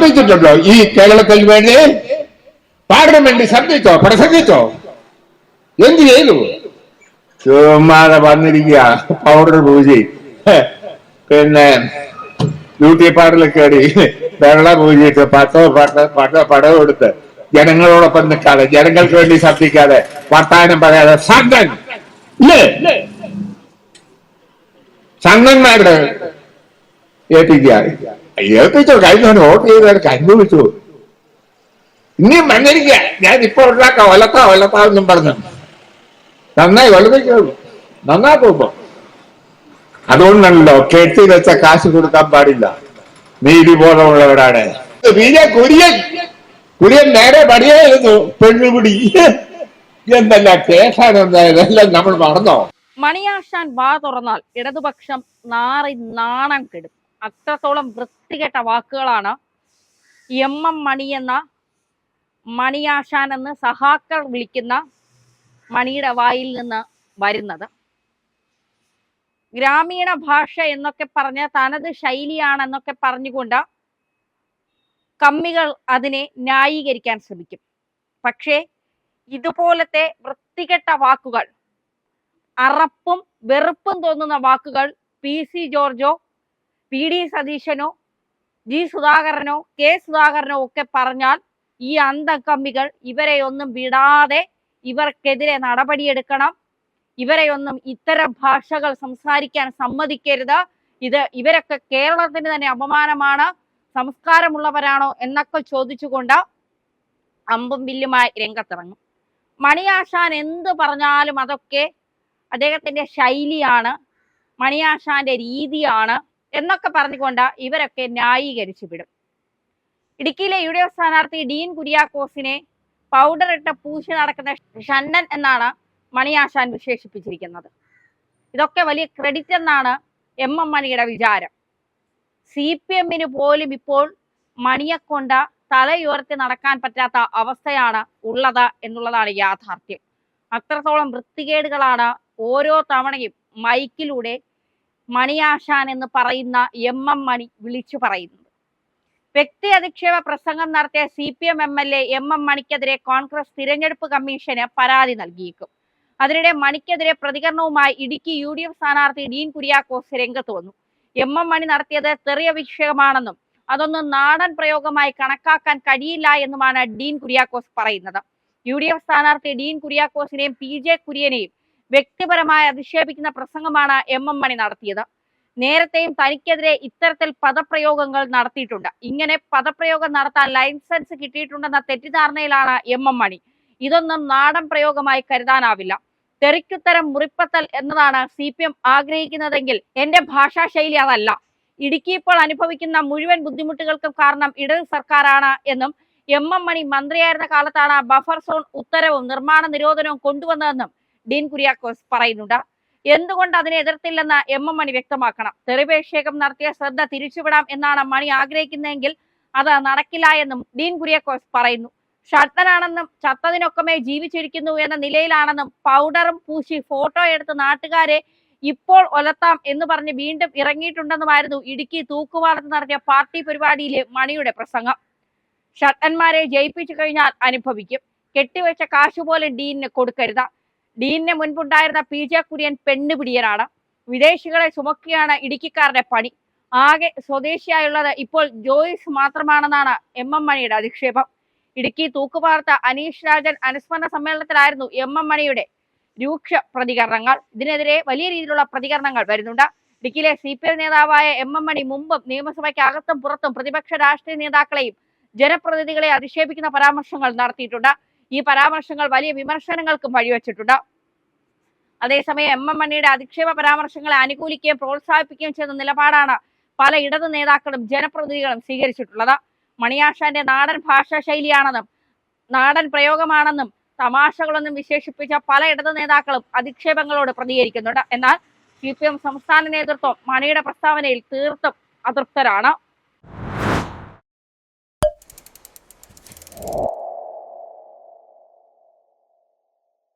ശബ്ദിച്ചിട്ടുണ്ടോ ഈ കേരളത്തിൽ വേണ്ടി പാർലമെന്റിൽ ശബ്ദിച്ചോ പ്രസംഗിച്ചോ എന്ത് ചെയ്തു ചുമ്മാതെ വന്നിരിക്കുക പൗഡർ പൂജി പിന്നെ ബ്യൂട്ടി പാർലറിൽ കയറി വെള്ള പൂജിയിട്ട് പത്തോ പട്ട പട്ട പടം കൊടുത്ത് ജനങ്ങളോടൊപ്പം നിൽക്കാതെ ജനങ്ങൾക്ക് വേണ്ടി ശബ്ദിക്കാതെ വർത്താനം പറയാതെ സംഘൻ ഇല്ലേ സംഘന്മാരുടെ ഏൽപ്പിക്കുക ഏൽപ്പിച്ചോ? കഴിഞ്ഞ വോട്ട് ചെയ്തവർക്ക് അനുഭവിച്ചു. ഇനിയും മഞ്ഞരിക്ക ഞാൻ ഇപ്പൊ ഉണ്ടാക്കാം. ഒലത്താ ഒലത്താ എന്നും പറഞ്ഞു. നന്നായി ഒലപ്പിക്കുള്ളൂ. നന്നാക്കുമ്പോ അതുകൊണ്ടാണല്ലോ കെട്ടി വെച്ച കാശ് കൊടുക്കാൻ പാടില്ല. നീതിബോധമുള്ളവരാണ് വീരെ കുര്യൻ. കുര്യൻ നേരെ പടിയായിരുന്നു പെണ്ണുപിടി. എന്തെല്ലാം കേസാണ് നമ്മൾ മറന്നോ? മണിയാശാൻ വാ തുറന്നാൽ ഇടതുപക്ഷം നാറി നാണം കെടും. അത്രത്തോളം വൃത്തികെട്ട വാക്കുകളാണ് എം എം മണി എന്ന മണിയാശാൻ എന്ന് സഹാക്കൾ വിളിക്കുന്ന മണിയുടെ വായിൽ നിന്ന് വരുന്നത്. ഗ്രാമീണ ഭാഷ എന്നൊക്കെ പറഞ്ഞ തനത് ശൈലിയാണെന്നൊക്കെ പറഞ്ഞുകൊണ്ട് കമ്മികൾ അതിനെ ന്യായീകരിക്കാൻ ശ്രമിക്കും. പക്ഷേ ഇതുപോലത്തെ വൃത്തികെട്ട വാക്കുകൾ അറപ്പും വെറുപ്പും തോന്നുന്ന വാക്കുകൾ പി സി ജോർജോ പി. ഡി. സതീശനോ ജി. സുധാകരനോ കെ. സുധാകരനോ ഒക്കെ പറഞ്ഞാൽ ഈ അന്തകമ്മികൾ ഇവരെ ഒന്നും വിടാതെ ഇവർക്കെതിരെ നടപടിയെടുക്കണം. ഇവരെ ഒന്നും ഇത്തരം ഭാഷകൾ സംസാരിക്കാൻ സമ്മതിക്കരുത്. ഇത് ഇവരൊക്കെ കേരളത്തിന് തന്നെ അപമാനമാണ്. സംസ്കാരമുള്ളവരാണോ എന്നൊക്കെ ചോദിച്ചുകൊണ്ട് അമ്പും വില്ലുമായി രംഗത്തിറങ്ങും. മണിയാശാൻ എന്ത് പറഞ്ഞാലും അതൊക്കെ അദ്ദേഹത്തിന്റെ ശൈലിയാണ്. മണിയാശാന്റെ രീതിയാണ്. എന്നൊക്കെ പറഞ്ഞുകൊണ്ട് ഇവരൊക്കെ ന്യായീകരിച്ചു വിടും. ഇടുക്കിയിലെ യു ഡി എഫ് സ്ഥാനാർത്ഥി ഡീൻ കുര്യാക്കോസിനെ പൗഡർ ഇട്ട പൂശി നടക്കുന്ന ഷണ്ണൻ എന്നാണ് മണിയാശാൻ വിശേഷിപ്പിച്ചിരിക്കുന്നത്. ഇതൊക്കെ വലിയ ക്രെഡിറ്റ് എന്നാണ് എം എം മണിയുടെ വിചാരം. സി പി എമ്മിന് പോലും ഇപ്പോൾ മണിയെ കൊണ്ട് തലയുയർത്തി നടക്കാൻ പറ്റാത്ത അവസ്ഥയാണ് ഉള്ളത് എന്നുള്ളതാണ് യാഥാർത്ഥ്യം. അത്രത്തോളം വൃത്തികേടുകളാണ് ഓരോ തവണയും മൈക്കിലൂടെ മണിയാശാൻ എന്ന് പറയുന്ന എം എം മണി വിളിച്ചു പറയുന്നത്. വ്യക്തി അധിക്ഷേപ പ്രസംഗം നടത്തിയ C P M M M L A M മണിക്കെതിരെ Congress തിരഞ്ഞെടുപ്പ് കമ്മീഷന് പരാതി നൽകിയേക്കും. അതിനിടെ മണിക്കെതിരെ പ്രതികരണവുമായി ഇടുക്കി യു ഡി എഫ് സ്ഥാനാർത്ഥി ഡീൻ കുര്യാക്കോസ് രംഗത്ത് വന്നു. എം എം മണി നടത്തിയത് തെറിയ വിഷയമാണെന്നും അതൊന്നും നാടൻ പ്രയോഗമായി കണക്കാക്കാൻ കഴിയില്ല എന്നുമാണ് ഡീൻ കുര്യാക്കോസ് പറയുന്നത്. യു ഡി എഫ് സ്ഥാനാർത്ഥി ഡീൻ കുര്യാക്കോസിനെയും പി ജെ കുര്യനെയും വ്യക്തിപരമായി അധിക്ഷേപിക്കുന്ന പ്രസംഗമാണ് എം എം മണി നടത്തിയത്. നേരത്തെയും തനിക്കെതിരെ ഇത്തരത്തിൽ പദപ്രയോഗങ്ങൾ നടത്തിയിട്ടുണ്ട്. ഇങ്ങനെ പദപ്രയോഗം നടത്താൻ ലൈസൻസ് കിട്ടിയിട്ടുണ്ടെന്ന തെറ്റിദ്ധാരണയിലാണ് എം എം മണി. ഇതൊന്നും നാടൻ പ്രയോഗമായി കരുതാനാവില്ല. തെറിക്കുത്തരം മുറിപ്പത്തൽ എന്നതാണ് സി പി എം ആഗ്രഹിക്കുന്നതെങ്കിൽ എന്റെ ഭാഷാശൈലി അതല്ല. ഇടുക്കി ഇപ്പോൾ അനുഭവിക്കുന്ന മുഴുവൻ ബുദ്ധിമുട്ടുകൾക്കും കാരണം ഇടത് സർക്കാരാണ് എന്നും എം എം മണി മന്ത്രിയായിരുന്ന കാലത്താണ് ബഫർ സോൺ ഉത്തരവും നിർമ്മാണ നിരോധനവും കൊണ്ടുവന്നതെന്നും ഡീൻ കുര്യാക്കോസ് പറയുന്നുണ്ട്. എന്തുകൊണ്ട് അതിനെ എതിർത്തില്ലെന്ന് എം എം മണി വ്യക്തമാക്കണം. തെറിവേക്ഷേകം നടത്തിയ ശ്രദ്ധ തിരിച്ചുവിടാം എന്നാണ് മണി ആഗ്രഹിക്കുന്നതെങ്കിൽ അത് നടക്കില്ല എന്നും ഡീൻ കുര്യാക്കോസ് പറയുന്നു. ഷട്ടനാണെന്നും ചത്തതിനൊക്കമേ ജീവിച്ചിരിക്കുന്നു എന്ന നിലയിലാണെന്നും പൗഡറും പൂശി ഫോട്ടോ എടുത്ത് നാട്ടുകാരെ ഇപ്പോൾ ഒലത്താം എന്ന് പറഞ്ഞ് വീണ്ടും ഇറങ്ങിയിട്ടുണ്ടെന്നുമായിരുന്നു ഇടുക്കി തൂക്കുപാലത്ത് നടത്തിയ പാർട്ടി പരിപാടിയിലെ മണിയുടെ പ്രസംഗം. ഷട്ടന്മാരെ ജയിപ്പിച്ചു കഴിഞ്ഞാൽ അനുഭവിക്കും. കെട്ടിവെച്ച കാശുപോലെ ഡീനിന് കൊടുക്കരുത്. ഡീനിന് മുൻപുണ്ടായിരുന്ന പി ജെ കുര്യൻ പെണ്ണുപിടിയനാണ് വിദേശികളെ ചുമക്കുകയാണ് ഇടുക്കിക്കാരുടെ പണി. ആകെ സ്വദേശിയായുള്ളത് ഇപ്പോൾ ജോയിസ് മാത്രമാണെന്നാണ് എം എം മണിയുടെ അധിക്ഷേപം. ഇടുക്കി തൂക്കുപാർത്ത അനീഷ് രാജൻ അനുസ്മരണ സമ്മേളനത്തിലായിരുന്നു എം എം മണിയുടെ രൂക്ഷ പ്രതികരണങ്ങൾ. ഇതിനെതിരെ വലിയ രീതിയിലുള്ള പ്രതികരണങ്ങൾ വരുന്നുണ്ട്. ഇടുക്കിയിലെ സി പി എം നേതാവായ എം എം മണി മുമ്പും നിയമസഭയ്ക്ക് അകത്തും പുറത്തും പ്രതിപക്ഷ രാഷ്ട്രീയ നേതാക്കളെയും ജനപ്രതിനിധികളെ അധിക്ഷേപിക്കുന്ന പരാമർശങ്ങൾ നടത്തിയിട്ടുണ്ട്. ഈ പരാമർശങ്ങൾ വലിയ വിമർശനങ്ങൾക്കും വഴിവെച്ചിട്ടുണ്ട്. അതേസമയം എം എം മണിയുടെ അധിക്ഷേപ പരാമർശങ്ങളെ അനുകൂലിക്കുകയും പ്രോത്സാഹിപ്പിക്കുകയും ചെയ്ത നിലപാടാണ് പല ഇടതു നേതാക്കളും ജനപ്രതിനിധികളും സ്വീകരിച്ചിട്ടുള്ളത്. മണിയാഷാന്റെ നാടൻ ഭാഷാ ശൈലിയാണെന്നും നാടൻ പ്രയോഗമാണെന്നും തമാശകളൊന്നും വിശേഷിപ്പിച്ച പല ഇടതു നേതാക്കളും അധിക്ഷേപങ്ങളോട് പ്രതികരിക്കുന്നുണ്ട്. എന്നാൽ സി പി എം സംസ്ഥാന നേതൃത്വം മണിയുടെ പ്രസ്താവനയിൽ തീർത്തും അതൃപ്തരാണ്.